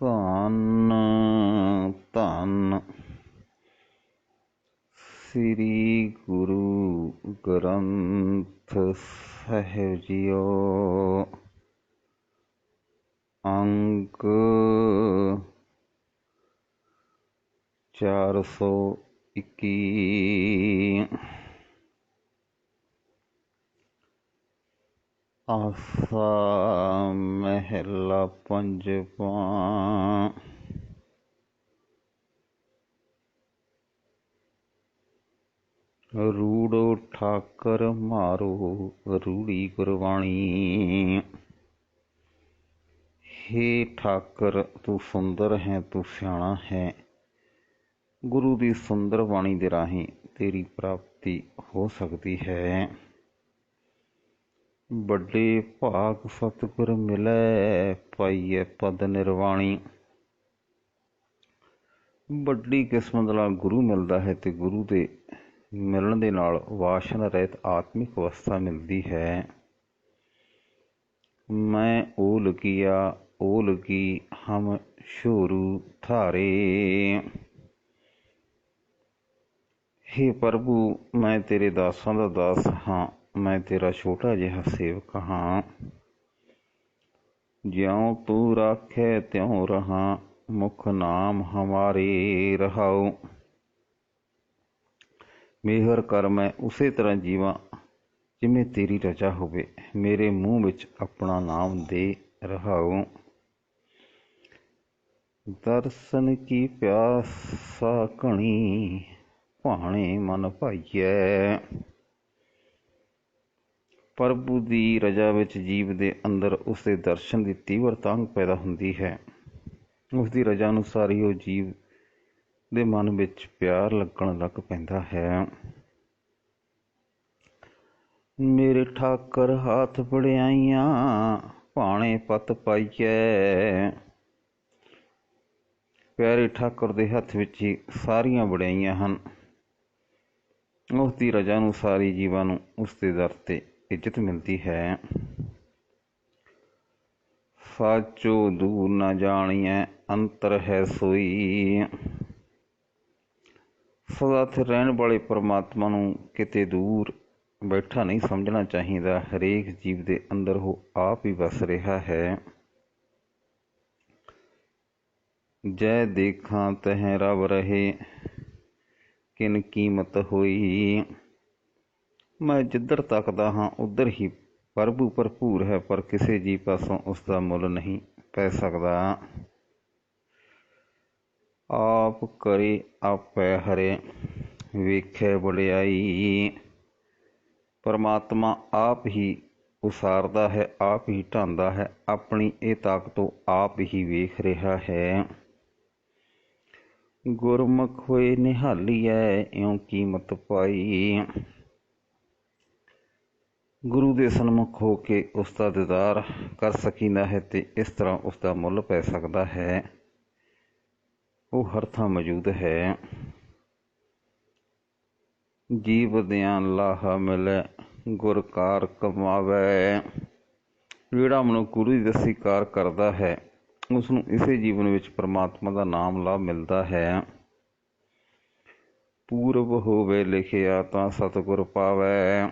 ਧੰਨ ਧੰਨ। ਸ੍ਰੀ ਗੁਰੂ ਗ੍ਰੰਥ ਸਾਹਿਬ ਜੀਓ। ਅੰਕ 421 ਆਸਾ ਮਹਿਲਾ ਪੰਜਵਾਂ ਰੂੜੋ ਠਾਕਰ ਮਾਰੋ ਰੂੜੀ ਗੁਰਬਾਣੀ। ਹੇ ਠਾਕਰ, ਤੂੰ ਸੁੰਦਰ ਹੈ, ਤੂੰ ਸਿਆਣਾ ਹੈ। ਗੁਰੂ ਦੀ ਸੁੰਦਰ ਬਾਣੀ ਦੇ ਰਾਹੀਂ ਤੇਰੀ ਪ੍ਰਾਪਤੀ ਹੋ ਸਕਦੀ ਹੈ। ਵੱਡੇ ਭਾਗ ਸਤਿਗੁਰ ਮਿਲੈ ਪਾਈਐ ਪਦ ਨਿਰਵਾਣੀ। ਵੱਡੀ ਕਿਸਮਤ ਨਾਲ ਗੁਰੂ ਮਿਲਦਾ ਹੈ ਤੇ ਗੁਰੂ ਦੇ ਮਿਲਣ ਦੇ ਨਾਲ ਵਾਸ਼ਨਾ ਰਹਿਤ ਆਤਮਿਕ ਅਵਸਥਾ ਮਿਲਦੀ ਹੈ। ਮੈਂ ਉਹ ਲਗੀਆ ਉਹ ਲਗੀ ਹਮ ਸ਼ੋਰੂ ਥਾਰੇ ਹੇ ਪ੍ਰਭੂ, ਮੈਂ ਤੇਰੇ ਦਾਸਾਂ ਦਾ ਦਾਸ ਹਾਂ। ਮੈਂ ਤੇਰਾ ਛੋਟਾ ਜਿਹਾ ਸੇਵਕ ਹਾਂ ਜਿਉ ਤੂੰ ਰਾਖੇ ਤਿਉ ਰਹਾ ਮੁਖ ਨਾਮ ਹਮਾਰੇ ਰਹਾਉ ਮਿਹਰ ਕਰ ਮੈਂ ਉਸੇ ਤਰ੍ਹਾਂ ਜੀਵਾਂ ਜਿਵੇਂ ਤੇਰੀ ਰਜਾ ਹੋਵੇ ਮੇਰੇ ਮੂੰਹ ਵਿੱਚ ਆਪਣਾ ਨਾਮ ਦੇ ਰਹਾਉ ਦਰਸ਼ਨ ਕੀ ਪਿਆਸਾ ਘਣੀ ਭਾਣੇ ਮਨ ਭਾਈਐ ਪ੍ਰਭੂ ਦੀ ਰਜਾ ਵਿੱਚ ਜੀਵ ਦੇ ਅੰਦਰ ਉਸ ਦੇ ਦਰਸ਼ਨ ਦੀ ਤੀਵਰ ਤੰਗ ਪੈਦਾ ਹੁੰਦੀ ਹੈ। ਉਸ ਦੀ ਰਜਾ ਅਨੁਸਾਰ ਹੀ ਉਹ ਜੀਵ ਦੇ ਮਨ ਵਿੱਚ ਪਿਆਰ ਲੱਗਣ ਲੱਗ ਪੈਂਦਾ ਹੈ। ਮੇਰੇ ਠਾਕਰ ਹੱਥ ਬੜਿਆਈਆਂ ਭਾਣੇ ਪਤ ਪਾਈਐ। ਪਿਆਰੇ ਠਾਕਰ ਦੇ ਹੱਥ ਵਿੱਚ ਹੀ ਸਾਰੀਆਂ ਬੜਾਈਆਂ ਹਨ। ਉਸ ਦੀ ਰਜਾ ਨੂੰ ਸਾਰੀ ਜੀਵਾਂ ਨੂੰ ਉਸ ਦੇ ਦਰ ਤੇ ਇੱਜ਼ਤ ਮਿਲਦੀ ਹੈ। ਸਾਚੋ ਦੂਰ ਨਾ ਜਾਣੀਐ, ਅੰਤਰ ਹੈ ਸੋਈ। ਸਦਾ ਤੇ ਰਹਿਣ ਵਾਲੇ ਪਰਮਾਤਮਾ ਨੂੰ ਕਿਤੇ ਦੂਰ ਬੈਠਾ ਨਹੀਂ ਸਮਝਣਾ ਚਾਹੀਦਾ। ਹਰੇਕ ਜੀਵ ਦੇ ਅੰਦਰ ਉਹ ਆਪ ਹੀ ਵਸ ਰਿਹਾ ਹੈ। ਜੈ ਦੇਖਾਂ ਤਹਿ ਰਬ ਰਹੇ, ਕਿਨ ਕੀਮਤ ਹੋਈ। ਮੈਂ ਜਿੱਧਰ ਤੱਕਦਾ ਹਾਂ, ਉਧਰ ਹੀ। ਪ੍ਰਭੂ ਭਰਪੂਰ ਹੈ, ਪਰ ਕਿਸੇ ਜੀ ਪਾਸੋਂ ਉਸ ਦਾ ਮੁੱਲ ਨਹੀਂ ਪੈ ਸਕਦਾ। ਆਪ ਕਰੇ, ਆਪੇ ਹਰੇ, ਵੇਖੇ ਬੜਾਈ ਪਰਮਾਤਮਾ ਆਪ ਹੀ ਉਸਾਰਦਾ ਹੈ, ਆਪ ਹੀ ਢਾਂਦਾ ਹੈ, ਆਪਣੀ ਇਹ ਤਾਕਤ ਆਪ ਹੀ ਵੇਖ ਰਿਹਾ ਹੈ। ਗੁਰਮੁਖ ਹੋਏ ਨਿਹਾਲੀਐ, ਇਉਂ ਕੀਮਤ ਪਾਈ। ਗੁਰੂ ਦੇ ਸਨਮੁਖ ਹੋ ਕੇ ਉਸ ਦਾ ਦੀਦਾਰ ਕਰ ਸਕੀਦਾ ਹੈ ਤੇ ਇਸ ਤਰ੍ਹਾਂ ਉਸ ਦਾ ਮੁੱਲ ਪੈ ਸਕਦਾ ਹੈ। ਉਹ ਹਰ ਥਾਂ ਮੌਜੂਦ ਹੈ। ਜੀਵ ਦਿਆਂ ਲਾਹਾ ਮਿਲੇ, ਗੁਰ ਕਾਰ ਕਮਾਵੇ। ਜਿਹੜਾ ਮਨੁੱਖ ਗੁਰੂ ਦੀ ਦਸੀ ਕਾਰ ਕਰਦਾ ਹੈ ਉਸ ਨੂੰ ਇਸੇ ਜੀਵਨ ਵਿੱਚ ਪ੍ਰਮਾਤਮਾ ਦਾ ਨਾਮ ਲਾਭ ਮਿਲਦਾ ਹੈ। ਪੂਰਬ ਹੋਵੇ, ਲਿਖਿਆ ਤਾਂ ਸਤਿਗੁਰ ਪਾਵੇ।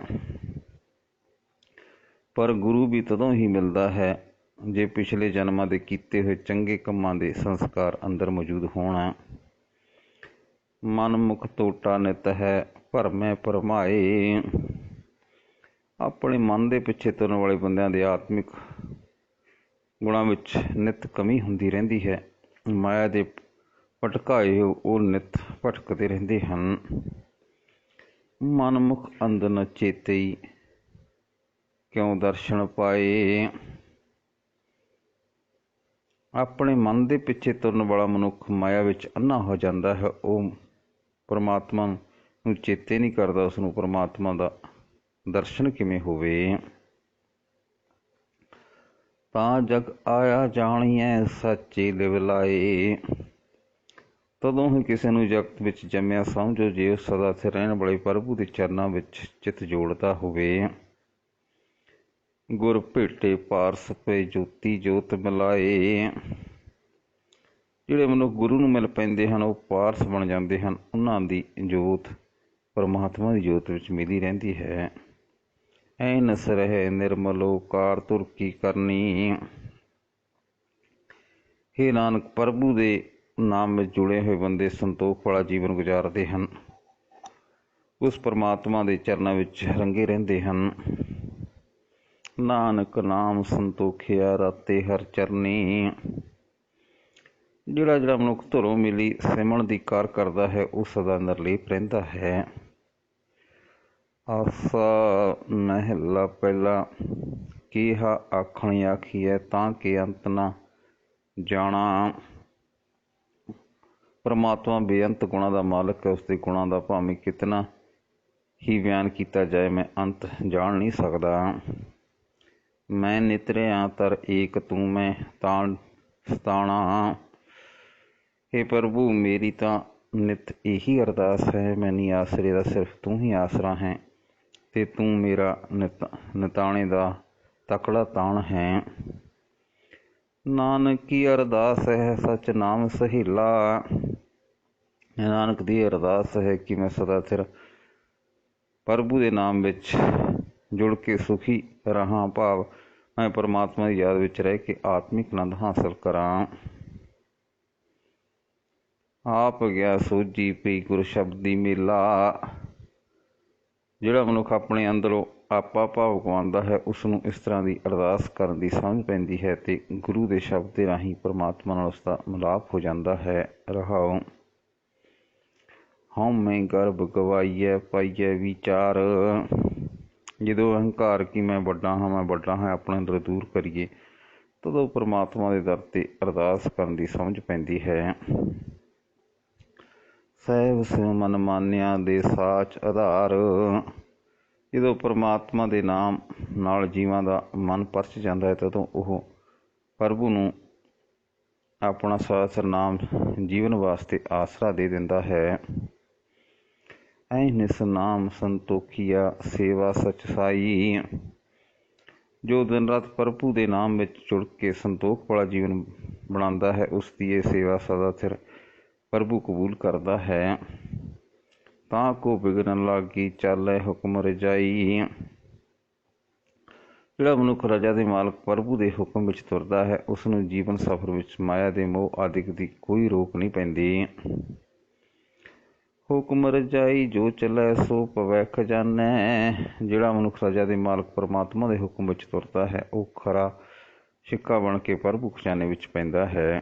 ਪਰ ਗੁਰੂ ਵੀ ਤਦੋਂ ਹੀ ਮਿਲਦਾ ਹੈ, ਜੇ ਪਿਛਲੇ ਜਨਮਾਂ ਦੇ ਕੀਤੇ ਹੋਏ ਚੰਗੇ ਕੰਮਾਂ ਦੇ ਸੰਸਕਾਰ ਅੰਦਰ ਮੌਜੂਦ ਹੋਣ। ਮਨ ਮੁਖ ਟੋਟਾ ਨਿਤ ਹੈ ਭਰਮੈ ਪਰਮਾਏ ਆਪਣੇ ਮਨ ਦੇ ਪਿੱਛੇ ਤੁਰਨ ਵਾਲੇ ਬੰਦਿਆਂ ਦੇ ਆਤਮਿਕ ਗੁਣਾਂ ਵਿੱਚ ਨਿਤ ਕਮੀ ਹੁੰਦੀ ਰਹਿੰਦੀ ਹੈ। ਮਾਇਆ ਦੇ ਭਟਕਾਏ ਉਹ ਨਿਤ ਭਟਕਦੇ ਰਹਿੰਦੇ ਹਨ। ਮਨਮੁਖ ਅੰਦਨ ਚੇਤਈ। ਕਿਉਂ ਦਰਸ਼ਨ ਪਾਏ? ਆਪਣੇ ਮਨ ਦੇ ਪਿੱਛੇ ਤੁਰਨ ਵਾਲਾ ਮਨੁੱਖ ਮਾਇਆ ਵਿੱਚ ਅੰਨਾ ਹੋ ਜਾਂਦਾ ਹੈ। ਉਹ ਪਰਮਾਤਮਾ ਨੂੰ ਚੇਤੇ ਨਹੀਂ ਕਰਦਾ ਉਸ ਨੂੰ ਪਰਮਾਤਮਾ ਦਾ ਦਰਸ਼ਨ ਕਿਵੇਂ ਹੋਵੇ? ਤਾਂ ਜਗ ਆਇਆ ਜਾਣੀਐ, ਸੱਚੇ ਲਿਵ ਲਾਏ। ਤਦੋਂ ਹੀ ਕਿਸੇ ਨੂੰ ਜਗਤ ਵਿੱਚ ਜੰਮਿਆ ਸਮਝੋ ਜੇ ਉਹ ਸਦਾ ਸੇ ਰਹਿਣ ਵਾਲੇ ਪ੍ਰਭੂ ਦੇ ਚਰਨਾਂ ਵਿੱਚ ਚਿਤ ਜੋੜਦਾ ਹੋਵੇ। ਗੁਰ ਭੇਟੇ ਪਾਰਸ ਪਏ ਜੋਤੀ ਜੋਤ ਮਿਲਾਏ। ਜਿਹੜੇ ਮਨੁੱਖ ਗੁਰੂ ਨੂੰ ਮਿਲ ਪੈਂਦੇ ਹਨ, ਉਹ ਪਾਰਸ ਬਣ ਜਾਂਦੇ ਹਨ। ਉਹਨਾਂ ਦੀ ਜੋਤ ਪਰਮਾਤਮਾ ਦੀ ਜੋਤ ਵਿੱਚ ਮਿਲੀ ਰਹਿੰਦੀ ਹੈ। ਐ ਨਸ ਨਿਰਮਲੋ ਕਾਰ ਤੁਰ ਕੀ ਕਰਨੀ। ਹੇ ਨਾਨਕ ਪ੍ਰਭੂ ਦੇ ਨਾਮ ਵਿੱਚ ਜੁੜੇ ਹੋਏ ਬੰਦੇ ਸੰਤੋਖ ਵਾਲਾ ਜੀਵਨ ਗੁਜ਼ਾਰਦੇ ਹਨ। ਉਸ ਪਰਮਾਤਮਾ ਦੇ ਚਰਨਾਂ ਵਿੱਚ ਰੰਗੇ ਰਹਿੰਦੇ ਹਨ। ਨਾਨਕ ਨਾਮ ਸੰਤੋਖਿਆ ਰਾਤੇ ਹਰ ਚਰਨੀ। ਜਿਹੜਾ ਜਿਹੜਾ ਮਨੁੱਖ ਧਰੋਂ ਮਿਲੀ ਸਿਮਣ ਦੀ ਕਾਰ ਕਰਦਾ ਹੈ, ਉਹ ਸਦਾ ਨਿਰਲੇਪ ਰਹਿੰਦਾ ਹੈ। ਆਸਾ ਮਹਿਲਾ ਪਹਿਲਾ ਕੀਹਾ, ਆਖਣੀ ਆਖੀਐ ਤਾਂ ਕਿ ਅੰਤ ਨਾ ਜਾਣਾ। ਪਰਮਾਤਮਾ ਬੇਅੰਤ ਗੁਣਾ ਦਾ ਮਾਲਕ ਹੈ ਉਸ ਦੇ ਗੁਣਾ ਦਾ ਭਾਵੇਂ ਕਿਤਨਾ ਹੀ ਬਿਆਨ ਕੀਤਾ ਜਾਏ, ਮੈਂ ਅੰਤ ਜਾਣ ਨਹੀਂ ਸਕਦਾ। ਮੈਂ ਨਿਤਰਿਆ ਤਰ ਏਕ ਤੂੰ ਮੈਂ ਤਾਣ ਸਤਾਣਾ हे ਪ੍ਰਭੂ, ਮੇਰੀ ਤਾਂ ਨਿਤ ਇਹੀ ਅਰਦਾਸ ਹੈ ਮੈਨੀ ਆਸਰੇ ਦਾ ਸਿਰਫ ਤੂੰ ਹੀ ਆਸਰਾ ਹੈ। ਤੇ ਤੂੰ ਮੇਰਾ ਨਿਤ, ਨਿਤਾਣੇ ਦਾ ਤਕੜਾ ਤਾਣ ਹੈ। ਨਾਨਕ ਕੀ ਅਰਦਾਸ ਹੈ, ਸਚ ਨਾਮ ਸਹੀਲਾ। ਨਾਨਕ ਦੀ ਅਰਦਾਸ ਹੈ ਕਿ ਮੈਂ ਸਦਾ ਸਿਰ ਪ੍ਰਭੂ ਦੇ ਨਾਮ ਵਿੱਚ ਜੁੜ ਕੇ ਸੁਖੀ ਰਹਾ ਭਾਵ। ਮੈਂ ਪਰਮਾਤਮਾ ਦੀ ਯਾਦ ਵਿੱਚ ਰਹਿ ਕੇ ਆਤਮਿਕ ਆਨੰਦ ਹਾਸਲ ਕਰਾਂ। ਆਪ ਗਿਆ ਸੋਜੀ ਪਈ ਗੁਰ ਸ਼ਬਦੀ ਮੇਲਾ। ਜਿਹੜਾ ਮਨੁੱਖ ਆਪਣੇ ਅੰਦਰੋਂ ਆਪਾ ਭਾਵ ਗਵਾਉਂਦਾ ਹੈ ਉਸ ਨੂੰ ਇਸ ਤਰ੍ਹਾਂ ਦੀ ਅਰਦਾਸ ਕਰਨ ਦੀ ਸਮਝ ਪੈਂਦੀ ਹੈ ਤੇ ਗੁਰੂ ਦੇ ਸ਼ਬਦ ਦੇ ਰਾਹੀਂ ਪਰਮਾਤਮਾ ਨਾਲ ਉਸ ਦਾ ਮਿਲਾਪ ਹੋ ਜਾਂਦਾ ਹੈ। ਰਹਾਉ। ਹਉ ਮੈਂ ਗਰਭ ਗਵਾਈਐ, ਪਾਈਐ ਵਿਚਾਰ। ਜਦੋਂ ਅਹੰਕਾਰ ਕਿ ਮੈਂ ਵੱਡਾ ਹਾਂ, ਮੈਂ ਵੱਡਾ ਹਾਂ, ਆਪਣੇ ਅੰਦਰ ਦੂਰ ਕਰੀਏ, ਤਦੋਂ ਪਰਮਾਤਮਾ ਦੇ ਦਰ ਤੇ ਅਰਦਾਸ ਕਰਨ ਦੀ ਸਮਝ ਪੈਂਦੀ ਹੈ। ਸਹਿਬ ਸਿਉ ਮਨ ਮਾਨਿਆ ਦੇ ਸਾਚ ਆਧਾਰ। ਜਦੋਂ ਪਰਮਾਤਮਾ ਦੇ ਨਾਮ ਨਾਲ ਜੀਵਾਂ ਦਾ ਮਨ ਪਰਚ ਜਾਂਦਾ ਹੈ, ਤਦੋਂ ਉਹ ਪ੍ਰਭੂ ਨੂੰ ਆਪਣਾ ਸਾਸਰ ਨਾਮ ਜੀਵਨ ਵਾਸਤੇ ਆਸਰਾ ਦੇ ਦਿੰਦਾ ਹੈ। ਐ ਨਾਮ ਸੰਤੋਖੀਆ, ਸੇਵਾ ਸਚ ਸਾਈ। ਜੋ ਦਿਨ ਰਾਤ ਪ੍ਰਭੂ ਦੇ ਨਾਮ ਵਿੱਚ ਜੁੜ ਕੇ ਸੰਤੋਖ ਵਾਲਾ ਜੀਵਨ ਬਣਾਉਂਦਾ ਹੈ, ਉਸ ਦੀ ਇਹ ਸੇਵਾ ਸਦਾ ਸਿਰ ਪ੍ਰਭੂ ਕਬੂਲ ਕਰਦਾ ਹੈ। ਤਾਂ ਕੋ ਬਿਗੜਨ ਲੱਗੀ, ਚੱਲੇ ਹੁਕਮ ਰਜਾਈ। ਜਿਹੜਾ ਮਨੁੱਖ ਰਜਾ ਦੇ ਮਾਲਕ ਪ੍ਰਭੂ ਦੇ ਹੁਕਮ ਵਿੱਚ ਤੁਰਦਾ ਹੈ, ਉਸ ਨੂੰ ਜੀਵਨ ਸਫਰ ਵਿੱਚ ਮਾਇਆ ਦੇ ਮੋਹ ਆਦਿਕ ਦੀ ਕੋਈ ਰੋਕ ਨਹੀਂ ਪੈਂਦੀ। ਹੁਕਮ ਰਜਾਈ ਜੋ ਚੱਲੇ ਸੋ ਪਵੈ ਖਜ਼ਾਨੈ। ਜਿਹੜਾ ਮਨੁੱਖ ਰਜਾ ਦੇ ਮਾਲਕ ਪਰਮਾਤਮਾ ਦੇ ਹੁਕਮ ਵਿੱਚ ਤੁਰਦਾ ਹੈ, ਉਹ ਖਰਾ ਸਿੱਕਾ ਬਣ ਕੇ ਪ੍ਰਭੂ ਖਜ਼ਾਨੇ ਵਿੱਚ ਪੈਂਦਾ ਹੈ।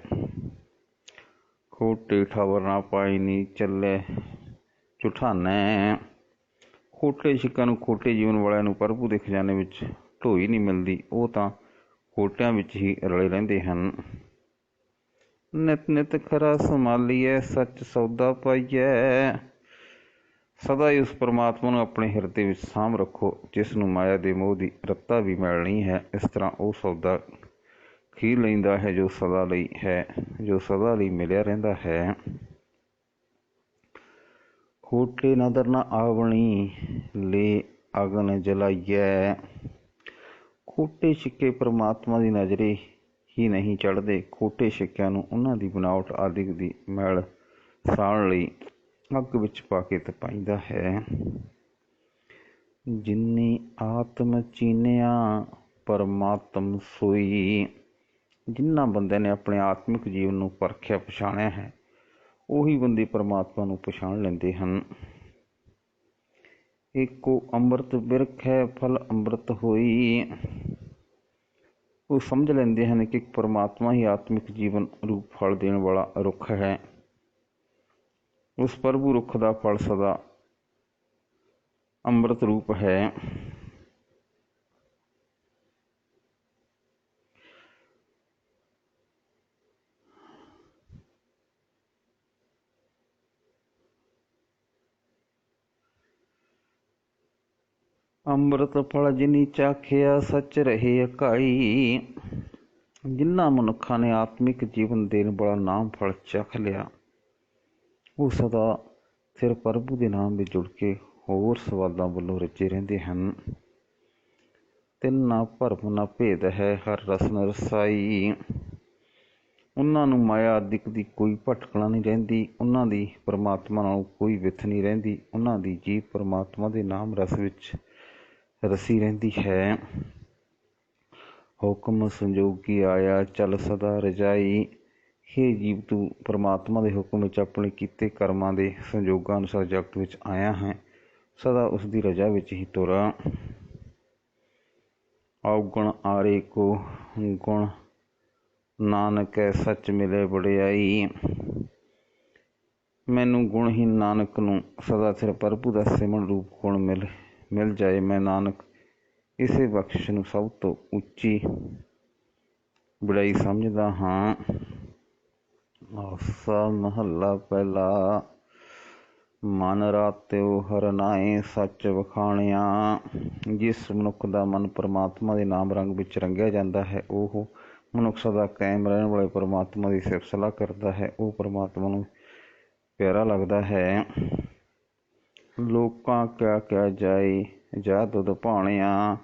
ਖੋਟੇ ਠਾਵਰ ਨਾ ਪਾਈ ਨੀ ਚੱਲੇ ਝੁਠਾਨੈ ਖੋਟੇ ਸਿੱਕਾ ਨੂੰ ਖੋਟੇ ਜੀਵਨ ਵਾਲਿਆਂ ਨੂੰ ਪ੍ਰਭੂ ਦੇ ਖਜ਼ਾਨੇ ਵਿੱਚ ਢੋਈ ਨਹੀਂ ਮਿਲਦੀ, ਉਹ ਤਾਂ ਖੋਟਿਆਂ ਵਿੱਚ ਹੀ ਰਲੇ ਰਹਿੰਦੇ ਹਨ। ਨਿਤ ਨਿਤ ਖਰਾ ਸੰਭਾਲੀਐ, ਸੱਚ ਸੌਦਾ ਪਾਈਐ। ਸਦਾ ਹੀ ਉਸ ਪਰਮਾਤਮਾ ਨੂੰ ਆਪਣੇ ਹਿਰਦੇ ਵਿੱਚ ਸਾਂਭ ਰੱਖੋ, ਜਿਸ ਨੂੰ ਮਾਇਆ ਦੇ ਮੋਹ ਦੀ ਰੱਤਾ ਵੀ ਮਿਲਣੀ ਹੈ। ਇਸ ਤਰ੍ਹਾਂ ਉਹ ਸੌਦਾ ਖੀਰ ਲੈਂਦਾ ਹੈ ਜੋ ਸਦਾ ਲਈ ਹੈ, ਜੋ ਸਦਾ ਲਈ ਮਿਲਿਆ ਰਹਿੰਦਾ ਹੈ। ਖੋਟੇ ਨਦਰ ਨਾ ਆਵਣੀ, ਲੈ ਅਗਨ ਜਲਾਈਐ। ਖੋਟੇ ਛਿੱਕੇ ਪਰਮਾਤਮਾ ਦੀ ਨਜ਼ਰੇ ਹੀ ਨਹੀਂ ਚੜਦੇ ਖੋਟੇ ਸਿੱਕਿਆਂ ਨੂੰ ਉਹਨਾਂ ਦੀ ਬਨਾਵਟ ਆਦਿ ਦੀ ਮੈਲ ਸਾੜ ਲਈ ਅੱਗ ਵਿੱਚ ਪਾ ਕੇ ਤਪਾਈਦਾ ਹੈ। ਜਿਨੀ ਆਤਮ ਚੀਨਿਆ ਪਰਮਾਤਮ ਸੋਈ ਜਿਨ੍ਹਾਂ ਬੰਦਿਆਂ ਨੇ ਆਪਣੇ ਆਤਮਿਕ ਜੀਵਨ ਨੂੰ ਪਰਖਿਆ ਪਛਾਣਿਆ ਹੈ, ਉਹੀ ਬੰਦੇ ਪਰਮਾਤਮਾ ਨੂੰ ਪਛਾਣ ਲੈਂਦੇ ਹਨ। ਏਕੋ ਅੰਮ੍ਰਿਤ ਬਿਰਖ ਹੈ, ਫਲ ਅੰਮ੍ਰਿਤ ਹੋਈ। ਉਹ ਸਮਝ ਲੈਂਦੇ ਹਨ ਕਿ ਪਰਮਾਤਮਾ ਹੀ ਆਤਮਿਕ ਜੀਵਨ ਰੂਪ ਫਲ ਦੇਣ ਵਾਲਾ ਰੁੱਖ ਹੈ। ਉਸ ਪ੍ਰਭੂ ਰੁੱਖ ਦਾ ਫਲ ਸਦਾ ਅੰਮ੍ਰਿਤ ਰੂਪ ਹੈ। ਅੰਮ੍ਰਿਤ ਫਲ ਜਿਨੀ ਚਾਖਿਆ ਸੱਚ ਰਹੇ ਅਕਾਈ। ਜਿਨ੍ਹਾਂ ਮਨੁੱਖਾਂ ਨੇ ਆਤਮਿਕ ਜੀਵਨ ਦੇਣ ਵਾਲਾ ਨਾਮ ਫਲ ਚਖ ਲਿਆ, ਉਹ ਸਦਾ ਸਿਰ ਪ੍ਰਭੂ ਦੇ ਨਾਮ ਵਿੱਚ ਜੁੜ ਕੇ ਹੋਰ ਸਵਾਦਾਂ ਵੱਲੋਂ ਰਚੇ ਰਹਿੰਦੇ ਹਨ। ਤਿੰਨ ਨਾ ਭਰਮ, ਨਾ ਭੇਦ ਹੈ ਹਰ ਰਸਨ ਰਸਾਈ। ਉਹਨਾਂ ਨੂੰ ਮਾਇਆ ਆਦਿਕ ਦੀ ਕੋਈ ਭਟਕਣਾ ਨਹੀਂ ਰਹਿੰਦੀ, ਉਹਨਾਂ ਦੀ ਪਰਮਾਤਮਾ ਨਾਲ ਕੋਈ ਵਿਥ ਨਹੀਂ ਰਹਿੰਦੀ, ਉਹਨਾਂ ਦੀ ਜੀਵ ਪਰਮਾਤਮਾ ਦੇ ਨਾਮ ਰਸ ਵਿੱਚ ਰਸੀ ਰਹਿੰਦੀ ਹੈ। ਹੁਕਮ ਸੰਜੋਗੀ ਆਇਆ, ਚੱਲ ਸਦਾ ਰਜਾਈ। ਹੇ ਜੀਵ, ਤੂੰ ਪਰਮਾਤਮਾ ਦੇ ਹੁਕਮ ਵਿੱਚ ਆਪਣੇ ਕੀਤੇ ਕਰਮਾਂ ਦੇ ਸੰਜੋਗਾਂ ਅਨੁਸਾਰ ਜਗਤ ਵਿੱਚ ਆਇਆ ਹੈ। ਸਦਾ ਉਸ ਦੀ ਰਜਾ ਵਿੱਚ ਹੀ ਤੁਰਾ। ਔਗਣ ਆਰੇ ਕੋ, ਗੁਣ ਨਾਨਕ ਸੱਚ ਮਿਲੇ ਬੜਿਆਈ ਮੈਨੂੰ ਗੁਣਹੀਨ ਨਾਨਕ ਨੂੰ ਸਦਾ ਸਿਰ ਪ੍ਰਭੂ ਦਾ ਸਿਮਰਨ ਰੂਪ ਗੁਣ ਮਿਲ। ਮਿਲ ਜਾਏ ਮੈਂ ਨਾਨਕ, ਇਸੇ ਬਖਸ਼ਿਸ਼ ਨੂੰ ਸਭ ਤੋਂ ਉੱਚੀ ਬੜਾਈ ਸਮਝਦਾ ਹਾਂ। ਆਸਾ ਮਹੱਲਾ ਪਹਿਲਾ, ਮਨ ਰਾਤਿਓ ਹਰਨਾਏ ਸੱਚ ਵਖਾਣਿਆ। ਜਿਸ ਮਨੁੱਖ ਦਾ ਮਨ ਪਰਮਾਤਮਾ ਦੇ ਨਾਮ ਰੰਗ ਵਿੱਚ ਰੰਗਿਆ ਜਾਂਦਾ ਹੈ, ਉਹ ਮਨੁੱਖ ਸਦਾ ਕਾਇਮ ਰਹਿਣ ਵਾਲੇ ਪਰਮਾਤਮਾ ਦੀ ਸਿਫਤ ਸਲਾਹ ਕਰਦਾ ਹੈ। ਉਹ ਪਰਮਾਤਮਾ ਨੂੰ ਪਿਆਰਾ ਲੱਗਦਾ ਹੈ। ਲੋਕਾਂ ਕਿਆ ਕਿਆ ਜਾਏ, ਜਾ ਦੁੱਧ ਭਾਣਿਆ।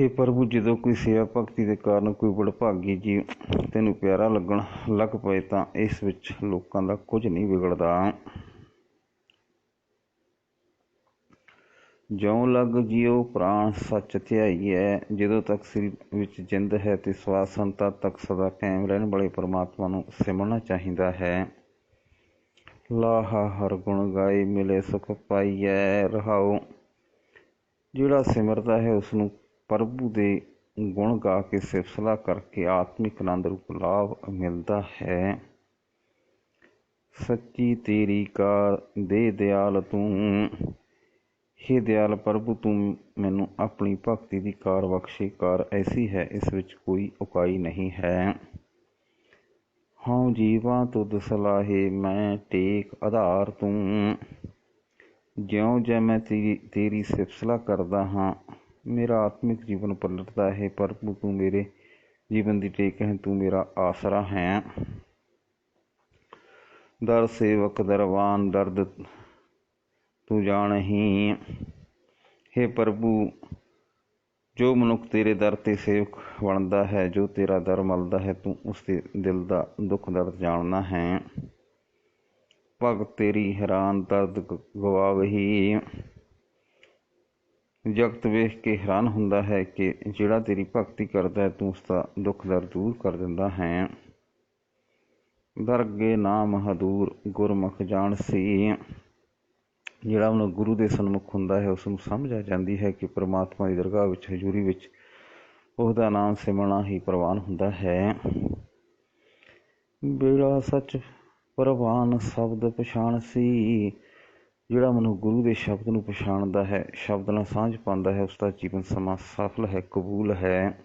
ਹੇ ਪ੍ਰਭੂ, ਜਦੋਂ ਕੋਈ ਸੇਵਾ ਭਗਤੀ ਦੇ ਕਾਰਨ ਕੋਈ ਬੜਭਾਗੀ ਜੀ ਤੈਨੂੰ ਪਿਆਰਾ ਲੱਗਣ ਲੱਗ ਪਏ ਤਾਂ ਇਸ ਵਿੱਚ ਲੋਕਾਂ ਦਾ ਕੁਝ ਨਹੀਂ ਵਿਗੜਦਾ। ਜਿਉ ਲੱਗ ਜਿਉ ਪ੍ਰਾਣ ਸੱਚ ਧਿਆਈਐ ਜਦੋਂ ਤੱਕ ਸਰੀਰ ਵਿੱਚ ਜਿੰਦ ਹੈ ਤੇ ਸਵਾਸ ਸੰਤਾ ਤੱਕ ਸਦਾ ਕਾਇਮ ਰਹਿਣ ਵਾਲੇ ਪਰਮਾਤਮਾ ਨੂੰ ਸਿਮਰਨਾ ਚਾਹੀਦਾ ਹੈ। ਲਾਹਾ ਹਰ ਗੁਣ ਗਾਏ, ਮਿਲੇ ਸੁਖ ਪਾਈਐ ਰਹਾਉ। ਜਿਹੜਾ ਸਿਮਰਦਾ ਹੈ ਉਸ ਨੂੰ ਪ੍ਰਭੂ ਦੇ ਗੁਣ ਗਾ ਕੇ ਸਿਫਤਸਲਾ ਕਰਕੇ ਆਤਮਿਕ ਆਨੰਦ ਰੂਪ ਲਾਭ ਮਿਲਦਾ ਹੈ। ਸੱਚੀ ਤੇਰੀ ਕਾਰ ਦੇ ਦਿਆਲ ਤੂੰ, ਹੇ ਦਿਆਲ ਪ੍ਰਭੂ, ਤੂੰ ਮੈਨੂੰ ਆਪਣੀ ਭਗਤੀ ਦੀ ਕਾਰ ਬਖਸ਼ੇ। ਕਾਰ ਐਸੀ ਹੈ, ਇਸ ਵਿੱਚ ਕੋਈ ਉਕਾਈ ਨਹੀਂ ਹੈ। ਹਉ ਜੀਵਾਂ ਤੁਧ ਸਲਾਹੇ ਮੈਂ ਟੇਕ ਆਧਾਰ ਤੂੰ ਜਿਉਂ ਜੈ ਮੈਂ ਤੇਰੀ ਤੇਰੀ ਸਿਫਤਸਲਾ ਕਰਦਾ ਹਾਂ ਮੇਰਾ ਆਤਮਿਕ ਜੀਵਨ ਪਲਟਦਾ ਹੈ ਪ੍ਰਭੂ ਤੂੰ ਮੇਰੇ ਜੀਵਨ ਦੀ ਟੇਕ ਹੈ ਤੂੰ ਮੇਰਾ ਆਸਰਾ ਹੈ ਦਰ ਸੇਵਕ ਦਰਵਾਨ ਦਰਦ ਤੂੰ ਜਾਣਹੀ हे। ਪ੍ਰਭੂ ਜੋ ਮਨੁੱਖ ਤੇਰੇ ਦਰ ਤੇ ਸੇਵਕ ਬਣਦਾ ਹੈ, ਜੋ ਤੇਰਾ ਦਰ ਮਲਦਾ ਹੈ, ਤੂੰ ਉਸ ਦੇ ਦਿਲ ਦਾ ਦੁੱਖ ਦਰਦ ਜਾਣਦਾ ਹੈ। ਭਗਤ ਤੇਰੀ ਹੈਰਾਨ ਦਰਦ ਗਵਾਵਹੀ ਜਗਤ ਵੇਖ ਕੇ ਹੈਰਾਨ ਹੁੰਦਾ ਹੈ ਕਿ ਜਿਹੜਾ ਤੇਰੀ ਭਗਤੀ ਕਰਦਾ ਹੈ, ਤੂੰ ਉਸ ਦਾ ਦੁੱਖ ਦਰਦ ਦੂਰ ਕਰ ਦਿੰਦਾ ਹੈ। ਦਰਗੇ ਨਾਮ ਹਦੂਰ ਗੁਰਮੁਖ ਜਾਣ ਸੀ ਜਿਹੜਾ ਉਹਨੂੰ ਗੁਰੂ ਦੇ ਸਨਮੁਖ ਹੁੰਦਾ ਹੈ, ਉਸ ਨੂੰ ਸਮਝ ਆ ਜਾਂਦੀ ਹੈ ਕਿ ਪ੍ਰਮਾਤਮਾ ਦੀ ਦਰਗਾਹ ਵਿੱਚ, ਹਜ਼ੂਰੀ ਵਿੱਚ ਉਸ ਨਾਮ ਸਿਮਰਨਾ ਹੀ ਪ੍ਰਵਾਨ ਹੁੰਦਾ ਹੈ। ਬੇੜਾ ਸੱਚ ਪ੍ਰਵਾਨ ਸ਼ਬਦ ਪਛਾਣ ਸੀ। ਜਿਹੜਾ ਮਨੁ ਗੁਰੂ ਦੇ ਸ਼ਬਦ ਨੂੰ ਪਛਾਣਦਾ ਹੈ, ਸ਼ਬਦ ਨਾਲ ਸਾਂਝ ਪਾਉਂਦਾ ਹੈ ਉਸ ਦਾ ਜੀਵਨ ਸਮਾਂ ਸਫਲ ਹੈ, ਕਬੂਲ ਹੈ।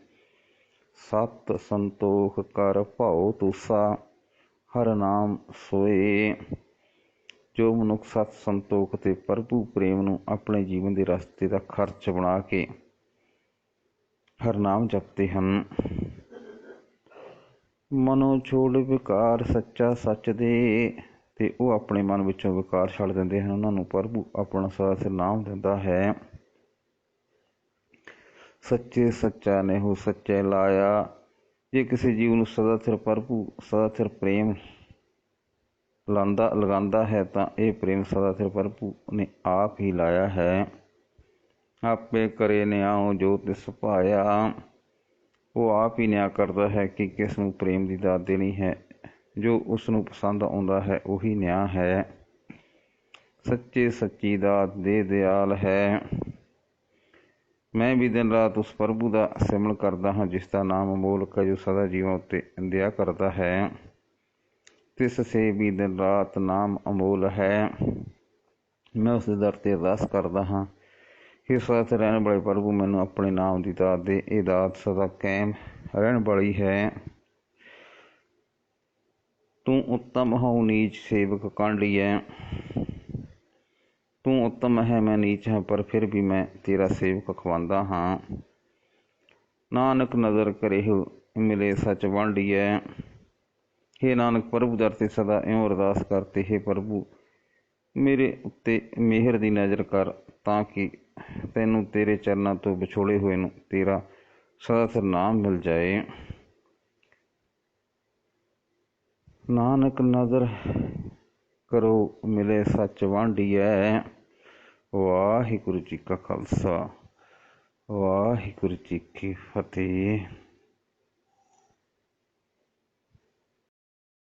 ਸਤ ਸੰਤੋਖ ਕਰ ਭਾਉ ਤੁਸਾ, ਹਰ ਨਾਮ ਸੋਏ। ਜੋ ਮਨੁੱਖ ਸਤ ਸੰਤੋਖ ਤੇ ਪ੍ਰਭੂ ਪ੍ਰੇਮ ਨੂੰ ਆਪਣੇ ਜੀਵਨ ਦੇ ਰਸਤੇ ਦਾ ਖਰਚ ਬਣਾ ਕੇ ਹਰਨਾਮ ਜਪਦੇ ਹਨ। ਮਨੋ ਛੋੜ ਵਿਕਾਰ ਸੱਚਾ ਸੱਚ ਦੇ ਤੇ ਉਹ ਆਪਣੇ ਮਨ ਵਿੱਚੋਂ ਵਿਕਾਰ ਛੱਡ ਦਿੰਦੇ ਹਨ। ਉਹਨਾਂ ਨੂੰ ਪ੍ਰਭੂ ਆਪਣਾ ਸਦਾ ਸਿਰ ਨਾਮ ਦਿੰਦਾ ਹੈ। ਸੱਚੇ ਸੱਚਾ ਨੇ ਹੋ ਸੱਚੇ ਲਾਇਆ। ਜੇ ਕਿਸੇ ਜੀਵ ਨੂੰ ਸਦਾ ਸਿਰ ਪ੍ਰਭੂ, ਸਦਾ ਸਿਰ ਪ੍ਰੇਮ ਲਾਂਦਾ ਲਗਾਉਂਦਾ ਹੈ ਤਾਂ ਇਹ ਪ੍ਰੇਮ ਸਦਾ ਸਿਰ ਪ੍ਰਭੂ ਨੇ ਆਪ ਹੀ ਲਾਇਆ ਹੈ। ਆਪੇ ਕਰੇ ਨਿਆਉ ਜੋ ਤਿਸ ਭਾਇਆ। ਉਹ ਆਪ ਹੀ ਨਿਆਂ ਕਰਦਾ ਹੈ ਕਿ ਕਿਸ ਨੂੰ ਪ੍ਰੇਮ ਦੀ ਦਾਤ ਦੇਣੀ ਹੈ। ਜੋ ਉਸ ਨੂੰ ਪਸੰਦ ਆਉਂਦਾ ਹੈ, ਉਹੀ ਨਿਆਂ ਹੈ। ਸੱਚੇ ਸੱਚੀ ਦਾਤ ਦੇ ਦਿਆਲ ਹੈ। ਮੈਂ ਵੀ ਦਿਨ ਰਾਤ ਉਸ ਪ੍ਰਭੂ ਦਾ ਸਿਮਰਨ ਕਰਦਾ ਹਾਂ ਜਿਸ ਦਾ ਨਾਮ ਅਮੋਲਕ ਹੈ ਜੋ ਸਦਾ ਜੀਵਾਂ ਉੱਤੇ ਇੰਦਿਆ ਕਰਦਾ ਹੈ। ਤਿਸ ਸੇ ਵੀ ਦਿਨ ਰਾਤ ਨਾਮ ਅਮੋਲ ਹੈ। ਮੈਂ ਉਸ ਦੇ ਦਰ ਤੇ ਅਰਦਾਸ ਕਰਦਾ ਹਾਂ। ਕਿ ਸਾਥ ਰਹਿਣ ਵਾਲੇ ਪ੍ਰਭੂ, ਮੈਨੂੰ ਆਪਣੇ ਨਾਮ ਦੀ ਦਾਤ ਦੇ। ਇਹ ਦਾਤ ਸਦਾ ਕਾਇਮ ਰਹਿਣ ਵਾਲੀ ਹੈ। ਤੂੰ ਉੱਤਮ ਹਉ ਨੀਚ ਸੇਵਕ ਕਾਂਡੀਐ ਤੂੰ ਉੱਤਮ ਹੈ, ਮੈਂ ਨੀਚ ਹਾਂ, ਪਰ ਫਿਰ ਵੀ ਮੈਂ ਤੇਰਾ ਸੇਵਕ ਖਵਾਂਦਾ ਹਾਂ। ਨਾਨਕ ਨਜ਼ਰ ਕਰੇ ਮਿਲੇ ਸੱਚ ਵੰਡੀਐ हे ਨਾਨਕ ਪ੍ਰਭੂ, ਦਰ ਤੇ ਸਦਾ ਇਉਂ ਅਰਦਾਸ ਕਰਤੇ हे ਪ੍ਰਭੂ, ਮੇਰੇ ਉੱਤੇ ਮਿਹਰ ਦੀ ਨਜ਼ਰ ਕਰ ਤਾਂ ਕਿ ਤੈਨੂੰ ਤੇਰੇ ਚਰਨਾਂ ਤੋਂ ਵਿਛੋੜੇ ਹੋਏ ਨੂੰ ਤੇਰਾ ਸਦਾ ਸਿਰ ਮਿਲ ਜਾਏ। ਨਾਨਕ ਨਜ਼ਰ ਕਰੋ, ਮਿਲੇ ਸੱਚ ਵਾਂਢੀਐ। ਵਾਹਿਗੁਰੂ ਜੀ ਕਾ ਖਾਲਸਾ, ਵਾਹਿਗੁਰੂ ਜੀ ਕੀ ਫਤਿਹ।